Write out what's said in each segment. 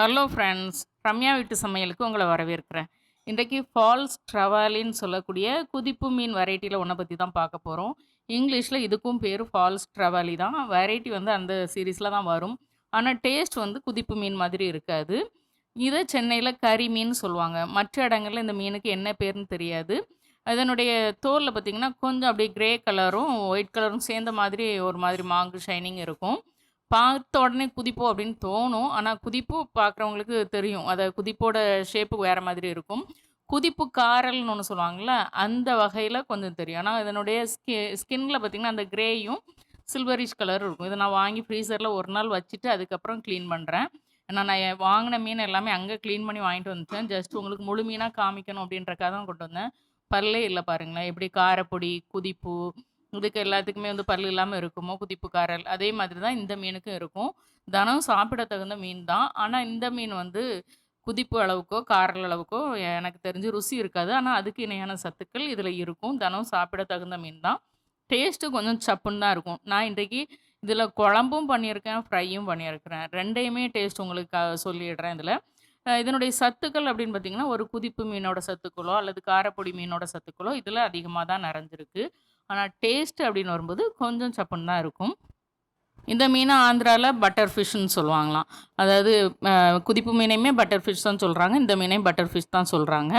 Hello friends Ramya வீட்டு சமையலுக்கு உங்களை வரவேற்கிறேன். இன்றைக்கு ஃபால்ஸ் ட்ரவாலின்னு சொல்லக்கூடிய குதிப்பு மீன் வெரைட்டியில் ஒன்றை பற்றி தான் பார்க்க போகிறோம் இங்கிலீஷில் இதுக்கும் பேர் ஃபால்ஸ் ட்ரவாலி தான். வெரைட்டி வந்து அந்த சீரீஸில் தான் வரும். ஆனால் டேஸ்ட் வந்து குதிப்பு மீன் மாதிரி இருக்காது. இதை சென்னையில் கறி மீன் சொல்லுவாங்க. மற்ற இடங்களில் இந்த மீனுக்கு என்ன பேர்னு தெரியாது. அதனுடைய தோலில் பார்த்திங்கன்னா கொஞ்சம் அப்படியே கிரே கலரும் ஒயிட் கலரும் சேர்ந்த மாதிரி ஒரு மாதிரி மாங்கு ஷைனிங் இருக்கும். பார்த்த உடனே குதிப்போ அப்படின்னு தோணும். ஆனால் குதிப்பு பார்க்குறவங்களுக்கு தெரியும். அதை குதிப்போட ஷேப்பு வேறு மாதிரி இருக்கும். குதிப்பு காரல்னு ஒன்று சொல்லுவாங்கள்ல அந்த வகையில் கொஞ்சம் தெரியும். ஆனால் இதனுடைய ஸ்கி ஸ்கின்ல பார்த்திங்கன்னா அந்த கிரேயும் சில்வரிஷ் கலர் இருக்கும். இதை நான் வாங்கி ஃப்ரீசரில் ஒரு நாள் வச்சுட்டு அதுக்கப்புறம் க்ளீன் பண்ணுறேன் ஏன்னா நான் வாங்கின மீன் எல்லாமே அங்கே க்ளீன் பண்ணி வாங்கிட்டு வந்துட்டேன். ஜஸ்ட் உங்களுக்கு முழு மீனாக காமிக்கணும் அப்படின்றக்காக தான் கொண்டு வந்தேன். பல்லே இல்லை பாருங்களேன். எப்படி காரப்பொடி குதிப்பு இதுக்கு எல்லாத்துக்குமே வந்து பல் இல்லாமல் இருக்குமோ? குதிப்பு காரல் அதே மாதிரி தான் இந்த மீனுக்கும் இருக்கும். தினம் சாப்பிட தகுந்த மீன் தான். ஆனால் இந்த மீன் வந்து குதிப்பு அளவுக்கோ காரல் அளவுக்கோ எனக்கு தெரிஞ்சு ருசி இருக்காது. ஆனால் அதுக்கு இணையான சத்துக்கள் இதில் இருக்கும். தினம் சாப்பிட தகுந்த மீன் தான். டேஸ்ட்டு கொஞ்சம் சப்புன்னு தான் இருக்கும். நான் இன்றைக்கு இதில் குழம்பும் பண்ணியிருக்கேன் ஃப்ரையும் பண்ணியிருக்கிறேன். ரெண்டையுமே டேஸ்ட் உங்களுக்கு சொல்லிடுறேன் இதில். இதனுடைய சத்துக்கள் அப்படின்னு பார்த்தீங்கன்னா ஒரு குதிப்பு மீனோட சத்துக்களோ அல்லது காரப்பொடி மீனோட சத்துக்களோ இதில் அதிகமாக தான் நிறைஞ்சிருக்கு. ஆனால் டேஸ்ட் அப்படின்னு வரும்போது கொஞ்சம் சப்புன்னு தான் இருக்கும். இந்த மீனை ஆந்திராவில் பட்டர் ஃபிஷ்னு சொல்லுவாங்களாம். அதாவது குதிப்பு மீனையுமே பட்டர் ஃபிஷ் தான் சொல்கிறாங்க இந்த மீனையும் பட்டர் ஃபிஷ் தான் சொல்கிறாங்க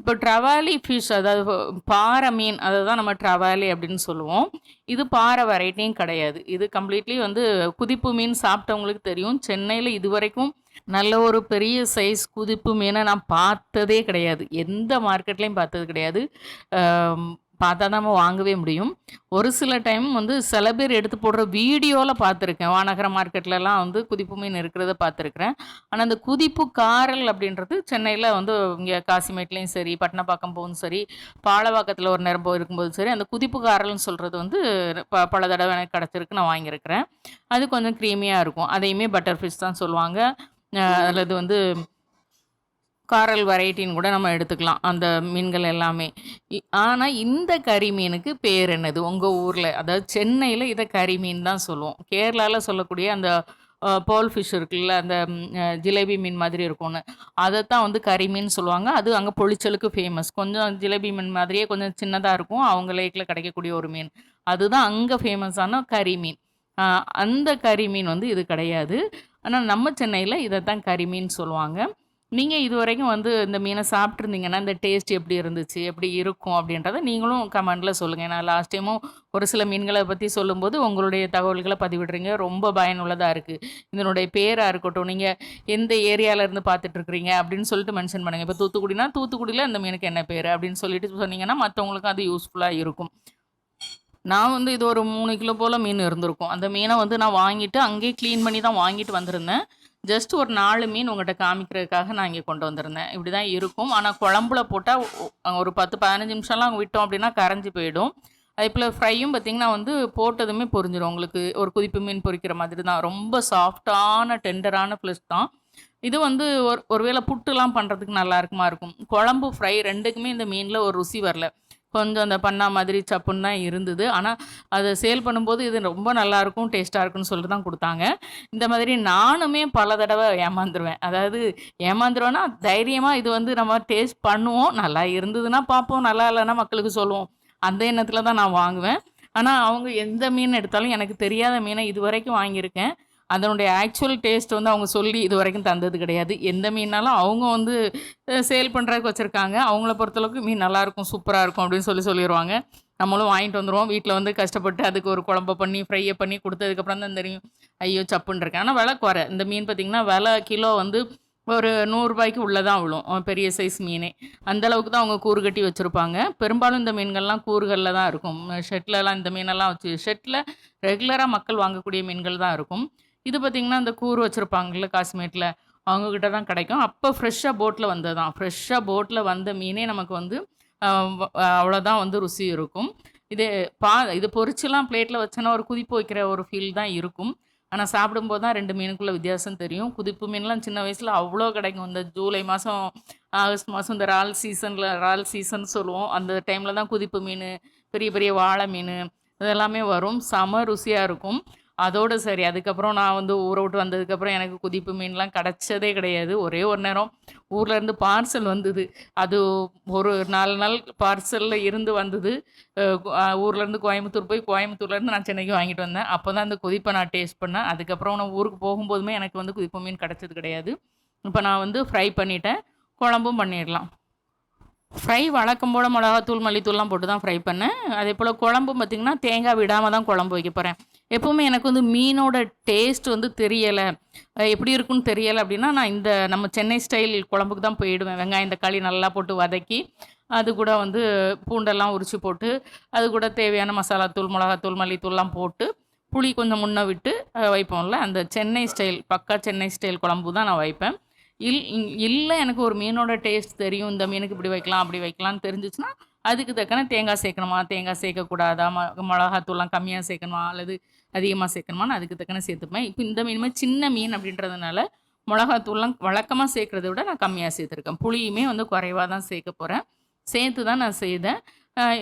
இப்போ ட்ரவாலி ஃபிஷ் அதாவது பாறை மீன் அதை தான் நம்ம ட்ரவாலி அப்படின்னு சொல்லுவோம். இது பாறை வெரைட்டியும் கிடையாது. இது கம்ப்ளீட்லி வந்து குதிப்பு மீன் சாப்பிட்டவங்களுக்கு தெரியும். சென்னையில் இதுவரைக்கும் நல்ல ஒரு பெரிய சைஸ் குதிப்பு மீனை நான் பார்த்ததே கிடையாது. எந்த மார்க்கெட்லேயும் பார்த்தது கிடையாது. பார்த்தா தான் நம்ம வாங்கவே முடியும். ஒரு சில டைம் வந்து சில பேர் எடுத்து போடுற வீடியோவில் பார்த்துருக்கேன். வானகர மார்க்கெட்லலாம் வந்து குதிப்பு மீன் இருக்கிறத பார்த்துருக்குறேன். ஆனால் அந்த குதிப்பு காரல் அப்படின்றது சென்னையில் வந்து இங்கே காசிமேட்லேயும் சரி பட்டினப்பாக்கம் போகும் சரி பாலவாக்கத்தில் ஒரு நேரம் போயிருக்கும்போது சரி அந்த குதிப்பு காரல்னு சொல்கிறது வந்து ப பல தடவை எனக்கு கிடச்சிருக்கு. நான் வாங்கியிருக்கிறேன். அது கொஞ்சம் க்ரீமியாக இருக்கும். அதையுமே பட்டர் ஃபிஷ் தான் சொல்லுவாங்க. அல்லது வந்து காரல் வெரைட்டின்னு கூட நம்ம எடுத்துக்கலாம். அந்த மீன்கள் எல்லாமே. ஆனால் இந்த கறி மீனுக்கு பேர் என்னது? உங்கள் ஊரில் அதாவது சென்னையில் இதை கறி மீன் தான் சொல்லுவோம். கேரளாவில் சொல்லக்கூடிய அந்த போல் ஃபிஷ் இருக்குல்ல அந்த ஜிலேபி மீன் மாதிரி இருக்கும்னு. அதை தான் வந்து கறி மீன் சொல்லுவாங்க. அது அங்கே பொளிச்சலுக்கு ஃபேமஸ் கொஞ்சம் ஜிலேபி மீன் மாதிரியே கொஞ்சம் சின்னதாக இருக்கும். அவங்க லேக்கில் கிடைக்கக்கூடிய ஒரு மீன். அதுதான் அங்கே ஃபேமஸான கறி மீன். அந்த கறி மீன் வந்து இது கிடையாது. ஆனால் நம்ம சென்னையில் இதை தான் கறி மீன் சொல்லுவாங்க. நீங்கள் இது வரைக்கும் வந்து இந்த மீனை சாப்பிட்ருந்தீங்கன்னா இந்த டேஸ்ட் எப்படி இருந்துச்சு? எப்படி இருக்கும்? அப்படின்றத நீங்களும் கமெண்டில் சொல்லுங்கள் நான் லாஸ்ட் டைமும் ஒரு சில மீன்களை பற்றி சொல்லும்போது உங்களுடைய தகவல்களை பதிவிடுறீங்க. ரொம்ப பயனுள்ளதாக இருக்குது இதனுடைய பேராக இருக்கட்டும் நீங்கள் எந்த ஏரியால இருந்து அப்படின்னு சொல்லிட்டு மென்ஷன் பண்ணுங்கள் இப்போ தூத்துக்குடினா தூத்துக்குடியில் இந்த மீனுக்கு என்ன பேர்? அப்படின்னு சொல்லிட்டு சொன்னீங்கன்னா மற்றவங்களுக்கும் அது யூஸ்ஃபுல்லாக இருக்கும். நான் வந்து இது ஒரு மூணு கிலோ போல் மீன் இருந்திருக்கும். அந்த மீனை வந்து நான் வாங்கிட்டு அங்கேயே க்ளீன் பண்ணி தான் வாங்கிட்டு வந்திருந்தேன். ஜஸ்ட் ஒரு நாலு மீன் உங்கள்கிட்ட காமிக்கிறதுக்காக நான் இங்கே கொண்டு வந்திருந்தேன். இப்படி தான் இருக்கும். ஆனால் குழம்புல போட்டால் ஒரு பத்து பதினஞ்சு நிமிஷம்லாம் விட்டோம் அப்படின்னா கரைஞ்சி போயிடும். அதே போல் ஃப்ரையும் பார்த்திங்கன்னா வந்து போட்டதுமே பொரிஞ்சிடும் உங்களுக்கு ஒரு குதிப்பு மீன் பொரிக்கிற மாதிரி தான் ரொம்ப சாஃப்டான டெண்டரான ப்ளஸ் தான். இது வந்து ஒரு ஒருவேளை புட்டுலாம் பண்ணுறதுக்கு நல்லா இருக்குமா இருக்கும். குழம்பு ஃப்ரை ரெண்டுக்குமே இந்த மீனில் ஒரு ருசி வரல. கொஞ்சம் அந்த பண்ணா மாதிரி சப்புன்னு தான் இருந்தது. ஆனால் அதை சேல் பண்ணும்போது இது ரொம்ப நல்லாயிருக்கும் டேஸ்ட்டாக இருக்கும்னு சொல்லிட்டு தான் கொடுத்தாங்க. இந்த மாதிரி நானுமே பல தடவை ஏமாந்துருவேன். அதாவது ஏமாந்துருவேன்னா தைரியமாக இது வந்து நம்ம டேஸ்ட் பண்ணுவோம். நல்லா இருந்ததுன்னா பார்ப்போம். நல்லா இல்லைன்னா மக்களுக்கு சொல்லுவோம். அந்த எண்ணத்தில் தான் நான் வாங்குவேன். ஆனால் அவங்க எந்த மீன் எடுத்தாலும் எனக்கு தெரியாத மீனை இது வரைக்கும் வாங்கியிருக்கேன். அதனுடைய ஆக்சுவல் டேஸ்ட் வந்து அவங்க சொல்லி இது வரைக்கும் தந்தது கிடையாது. எந்த மீனாலும் அவங்க வந்து சேல் பண்ணுறதுக்கு வச்சுருக்காங்க. அவங்கள பொறுத்தளவுக்கு மீன் நல்லாயிருக்கும் சூப்பராக இருக்கும் அப்படின்னு சொல்லி சொல்லிடுவாங்க நம்மளும் வாங்கிட்டு வந்துடுவோம் வீட்டில் வந்து கஷ்டப்பட்டு அதுக்கு ஒரு குழம்ப பண்ணி ஃப்ரையை பண்ணி கொடுத்ததுக்கப்புறம் தான் தெரியும் ஐயோ சப்புன்னு இருக்கேன் ஆனால் விலை குறை. இந்த மீன் பார்த்திங்கன்னா விலை கிலோ வந்து ஒரு நூறுரூபாய்க்கு உள்ளே தான் விழும். பெரிய சைஸ் மீனே. அந்தளவுக்கு தான் அவங்க கூறு கட்டி வச்சுருப்பாங்க. பெரும்பாலும் இந்த மீன்கள்லாம் கூறுகளில் தான் இருக்கும். ஷெட்லலாம் இந்த மீனெல்லாம் வச்சு ஷெட்டில் ரெகுலராக மக்கள் வாங்கக்கூடிய மீன்கள் தான் இருக்கும். இது பார்த்திங்கன்னா அந்த கூறு வச்சுருப்பாங்கல்ல காஷ்மீரில். அவங்கக்கிட்ட தான் கிடைக்கும். அப்போ ஃப்ரெஷ்ஷாக போட்டில் வந்தது தான் ஃப்ரெஷ்ஷாக போட்டில் வந்த மீனே நமக்கு வந்து அவ்வளோதான் வந்து ருசி இருக்கும். இது பா இது பொரிச்சுலாம் பிளேட்டில் வச்சோன்னா ஒரு குதிப்பு வைக்கிற ஒரு ஃபீல் தான் இருக்கும். ஆனால் சாப்பிடும்போது தான் ரெண்டு மீனுக்குள்ள வித்தியாசம் தெரியும். குதிப்பு மீன்லாம் சின்ன வயசில் அவ்வளோ கிடைக்கும். இந்த ஜூலை மாதம் ஆகஸ்ட் மாதம் இந்த இறால் சீசனில் இறால் சீசன் சொல்லுவோம். அந்த டைமில் தான் குதிப்பு மீன் பெரிய பெரிய வாழை மீன் இதெல்லாமே வரும். செம ருசியாக இருக்கும். அதோடு சரி. அதுக்கப்புறம் நான் வந்து ஊரை விட்டு வந்ததுக்கப்புறம் எனக்கு குதிப்பு மீன்லாம் கிடைச்சதே கிடையாது. ஒரே ஒரு நேரம் ஊர்லேருந்து பார்சல் வந்தது. அது ஒரு நாலு நாள் பார்சல்ல இருந்து வந்தது. ஊர்லேருந்து கோயம்புத்தூர் போய் கோயம்புத்தூர்லேருந்து நான் சென்னைக்கு வாங்கிட்டு வந்தேன். அப்போ தான் அந்த குதிப்பை நான் டேஸ்ட் பண்ணேன். அதுக்கப்புறம் நான் ஊருக்கு போகும்போதுமே எனக்கு வந்து குதிப்பு மீன் கிடச்சது கிடையாது. இப்போ நான் வந்து ஃப்ரை பண்ணிட்டேன். குழம்பும் பண்ணிடலாம். ஃப்ரை வழக்கம் போல மிளகாத்தூள், மல்லித்தூள்லாம் போட்டு தான் ஃப்ரை பண்ணேன். அதே போல் குழம்பும் பார்த்திங்கன்னா தேங்காய் விடாமல் தான் குழம்பு வைக்க போகிறேன் எப்போவுமே எனக்கு வந்து மீனோட டேஸ்ட் வந்து தெரியலை எப்படி இருக்குன்னு தெரியலை அப்படின்னா, நான் இந்த நம்ம சென்னை ஸ்டைல் குழம்புக்கு தான் போயிடுவேன். வெங்காயம், தக்காளி நல்லா போட்டு வதக்கி, அது கூட வந்து பூண்டெல்லாம் உரிச்சு போட்டு, அது கூட தேவையான மசாலாத்தூள், மிளகாத்தூள், மல்லித்தூள்லாம் போட்டு, புளி கொஞ்சம் முன்ன விட்டு வைப்போம்ல, அந்த சென்னை ஸ்டைல் பக்கா சென்னை ஸ்டைல் குழம்பு தான் நான் வைப்பேன். இல் இல்லை எனக்கு ஒரு மீனோட டேஸ்ட் தெரியும். இந்த மீனுக்கு இப்படி வைக்கலாம், அப்படி வைக்கலாம்னு தெரிஞ்சிச்சுன்னா அதுக்கு தக்கன தேங்காய் சேர்க்கணுமா, தேங்காய் சேர்க்கக்கூடாதா, ம மிளகாத்தூள்லாம் கம்மியாக சேர்க்கணுமா, அல்லது அதிகமாக சேர்க்கணுமான்னு அதுக்கு தக்கன சேர்த்துப்பேன். இப்போ இந்த மீனுமே சின்ன மீன் அப்படின்றதுனால, மிளகாத்தூள்லாம் வழக்கமாக சேர்க்குறத விட நான் கம்மியாக சேர்த்துருக்கேன். புளியுமே வந்து குறைவாக தான் சேர்க்க போகிறேன் சேர்த்து தான் நான் செய்தேன்.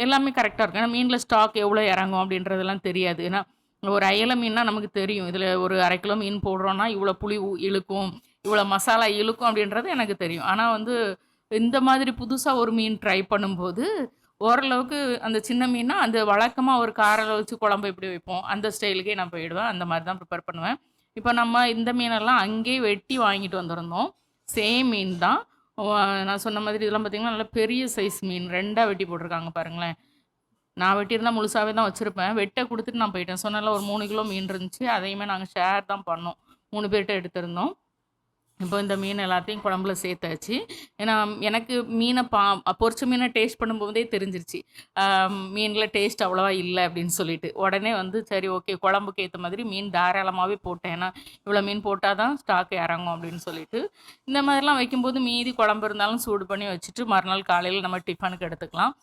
எல்லாமே கரெக்டாக இருக்கும். ஏன்னா மீனில் ஸ்டாக் எவ்வளோ இறங்கும் அப்படின்றதெல்லாம் தெரியாது. ஏன்னா ஒரு அயல மீன்னா நமக்கு தெரியும். இதில் ஒரு அரை கிலோ மீன் போடுறோன்னா இவ்வளோ புளி இழுக்கும், இவ்வளோ மசாலா இழுக்கும் அப்படின்றது எனக்கு தெரியும். ஆனால் வந்து இந்த மாதிரி புதுசாக ஒரு மீன் ட்ரை பண்ணும்போது, ஓரளவுக்கு அந்த சின்ன மீன்னா, அந்த வழக்கமாக ஒரு காரில் வச்சு குழம்பு எப்படி வைப்போம், அந்த ஸ்டைலுக்கே நான் போயிடுவேன். அந்த மாதிரி தான் ப்ரிப்பேர் பண்ணுவேன். இப்போ நம்ம இந்த மீனெல்லாம் அங்கேயே வெட்டி வாங்கிட்டு வந்திருந்தோம். சேம் மீன் தான். நான் சொன்ன மாதிரி இதெல்லாம் பார்த்திங்கன்னா நல்லா பெரிய சைஸ் மீன் ரெண்டாக வெட்டி போட்டிருக்காங்க பாருங்களேன். நான் வெட்டியிருந்தால் முழுசாகவே தான் வச்சுருப்பேன் வெட்ட கொடுத்துட்டு நான் போயிட்டேன். சொன்னால ஒரு மூணு கிலோ மீன் இருந்துச்சு. அதையுமே நாங்கள் ஷேர் தான் பண்ணோம். மூணு பேர்கிட்ட எடுத்திருந்தோம். இப்போ இந்த மீன் எல்லாத்தையும் குழம்புல சேர்த்தாச்சு. ஏன்னா எனக்கு மீனை பா பொரிச்ச மீனை டேஸ்ட் பண்ணும்போதே தெரிஞ்சிருச்சு. மீனில் டேஸ்ட் அவ்வளோவா இல்லை அப்படின்னு சொல்லிட்டு. உடனே வந்து சரி ஓகே குழம்புக்கு ஏற்ற மாதிரி மீன் தாராளமாகவே போட்டேன். ஏன்னா இவ்வளோ மீன் போட்டால் தான் ஸ்டாக் இறங்கும் அப்படின்னு சொல்லிட்டு. இந்த மாதிரிலாம் வைக்கும்போது மீதி குழம்பு இருந்தாலும் சூடு பண்ணி வச்சுட்டு, மறுநாள் காலையில் நம்ம டிஃபனுக்கு எடுத்துக்கலாம்.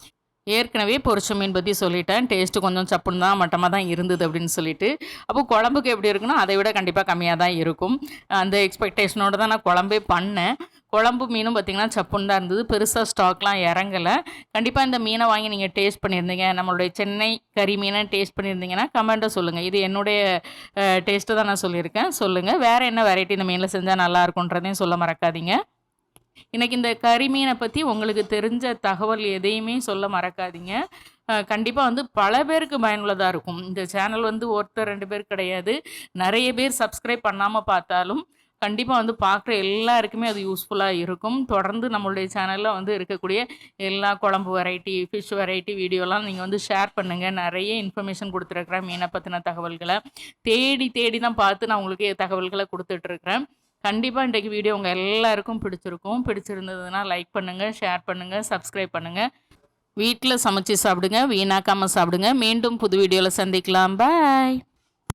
ஏற்கனவே பொரிச்ச மீன் பற்றி சொல்லிட்டேன். டேஸ்ட்டு கொஞ்சம் சப்புன்னு தான், மட்டமாக தான் இருந்தது அப்படின்னு சொல்லிட்டு. அப்போ குழம்புக்கு எப்படி இருக்குன்னா, அதை விட கண்டிப்பாக கம்மியாக தான் இருக்கும். அந்த எக்ஸ்பெக்டேஷனோட தான் நான் குழம்பே பண்ணேன். குழம்பு மீனும் பார்த்தீங்கன்னா, சப்புன்னு தான் இருந்தது. பெருசாக ஸ்டாக்லாம் இறங்கலை கண்டிப்பாக இந்த மீனை வாங்கி நீங்கள் டேஸ்ட் பண்ணியிருந்தீங்க. நம்மளுடைய சென்னை கறி மீனை டேஸ்ட் பண்ணியிருந்தீங்கன்னா, கமெண்ட்டை சொல்லுங்கள் இது என்னுடைய டேஸ்ட்டு தான் நான் சொல்லியிருக்கேன். சொல்லுங்கள் வேறு என்ன வெரைட்டி இந்த மீனில் செஞ்சால் நல்லா இருக்குன்றதையும் சொல்ல மறக்காதீங்க. இன்னைக்கு இந்த கரிமீனை பற்றி உங்களுக்கு தெரிஞ்ச தகவல் எதையுமே சொல்ல மறக்காதீங்க. கண்டிப்பாக வந்து பல பேருக்கு பயனுள்ளதாக இருக்கும். இந்த சேனல் வந்து ஒருத்தர் ரெண்டு பேர் கிடையாது. நிறைய பேர் சப்ஸ்கிரைப் பண்ணாமல் பார்த்தாலும், கண்டிப்பாக வந்து பார்க்குற எல்லாருக்குமே அது யூஸ்ஃபுல்லாக இருக்கும். தொடர்ந்து நம்மளுடைய சேனலில் வந்து இருக்கக்கூடிய எல்லா குழம்பு வெரைட்டி, ஃபிஷ் வெரைட்டி வீடியோலாம் நீங்கள் வந்து ஷேர் பண்ணுங்கள் நிறைய இன்ஃபர்மேஷன் கொடுத்துருக்குறேன் மீனை பற்றின தகவல்களை தேடி தேடி தான் பார்த்து நான் உங்களுக்கு தகவல்களை கொடுத்துட்ருக்குறேன் கண்டிப்பாக இன்றைக்கு வீடியோ உங்கள் எல்லாருக்கும் பிடிச்சிருக்கும். பிடிச்சிருந்ததுன்னா லைக் பண்ணுங்கள் ஷேர் பண்ணுங்கள் சப்ஸ்கிரைப் பண்ணுங்கள் வீட்டில் சமைச்சு சாப்பிடுங்க. வீணாக்காமல் சாப்பிடுங்க. மீண்டும் புது வீடியோவில் சந்திக்கலாம். பாய்.